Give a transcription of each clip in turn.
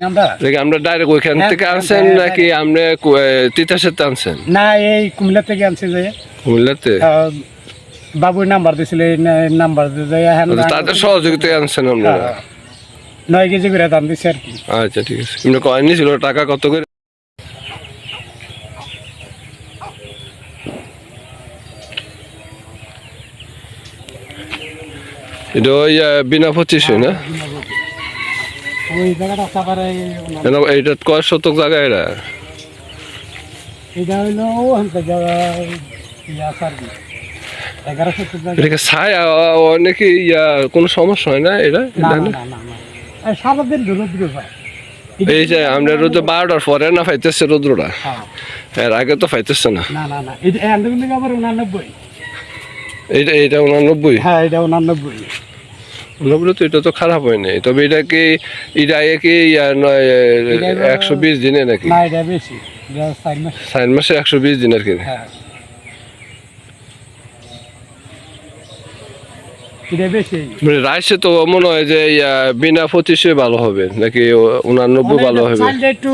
আমরা? দেখি আমরা ডাইরেক্ট ওইখান হ্যাঁ, থেকে হ্যাঁ, আনছেন হ্যাঁ, নাকি আপনি তিতাসেতে আনছেন? না এই কুমিল্লা থেকে আনছে যে। কুমিল্লাতে? বাবুর নাম্বার দিছিল এই নাম্বার দিয়ে যে আচ্ছা, তাদের সহযোগিতায় আনছেন আপনারা? হ্যাঁ, নয় কেজি করে দাম দিচ্ছে আর কি। আচ্ছা ঠিক আছে। এমনি কয় নিয়েছিল টাকা কত করে? এটা ওই বিনা পঁচিশে না? ওই জায়গাটা এইটা কয় শতক জায়গা এটা? এটা হইল জায়গা ইয়া এটাকে ছায় অনেকে ইয়া কোনো সমস্যা হয় না এটা? এই সারাদিন রোদ্র পায় এই যে আমরা রোদ বারোটার পরে না ফাইতেছে রোদ্রটা? হ্যাঁ। এর আগে তো ফাইতেছে না। এটা উনানব্বই? হ্যাঁ এটা উনানব্বই। উনানব্বই তো এটা তো খারাপ হয় নাই। তবে এটা কি এটা কি নয় একশো বিশ দিনে নাকি? চার চার মাসে একশো বিশ দিন আর কি হ্যাঁ এটা বেশি মানে রাইসে তো মনে হয় যে বিনা পঁচিশে ভালো হবে নাকি উনানব্বই ভালো হবে? একটু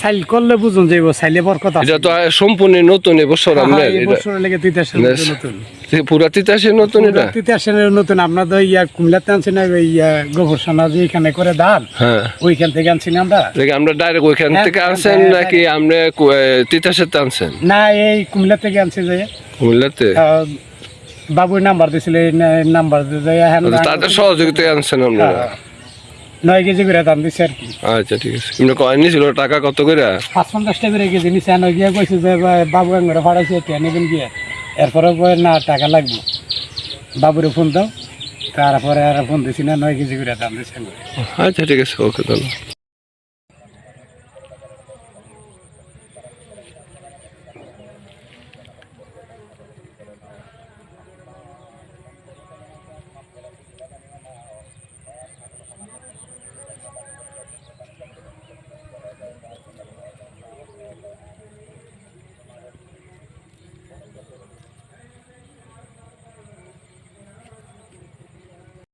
সাইল করলে বুঝুন যাইব সাইলে বরকত এটা তো সম্পূর্ণ নতুন এবছর আমরা হ্যাঁ, এই এটা বছরের লেগে তিতাসের নতুন। পুরা তিতাসে নতুন এটা? তিতাসের নতুন আপনার তো ইয়া কুমিল্লাতে আনছি না ওই গোবর সোনা যে এখানে করে ধান হ্যাঁ। ওইখান থেকে আনছি না আমরা। আমরা ডাইরেক্ট ওইখান হ্যাঁ, থেকে আনছেন নাকি আনছেন? না এই কুমিল্লা থেকে আনছি যে। কুমিল্লাতে? বাবুর নাম্বার দিছিল এই নাম্বার হ্যাঁ, আচ্ছা, তাদের সহযোগিতায় আনছেন আপনারা? হ্যাঁ, নয় কেজি করে দাম দিছে আর কি। আচ্ছা ঠিক আছে। এমনি কয় নিয়েছিল টাকা কত করে? পাঁচ পঞ্চাশ টাকা করে কেজি নিচে আনো গিয়ে কইছে যে বাবু একবারে ফাড়াইছে টেনে নেবেন গিয়ে এরপরে কয় না টাকা লাগবে। বাবুরে ফোন দাও তারপরে আর ফোন দিছি না নয় কেজি করে দাম দিছে আচ্ছা ঠিক আছে ওকে তাহলে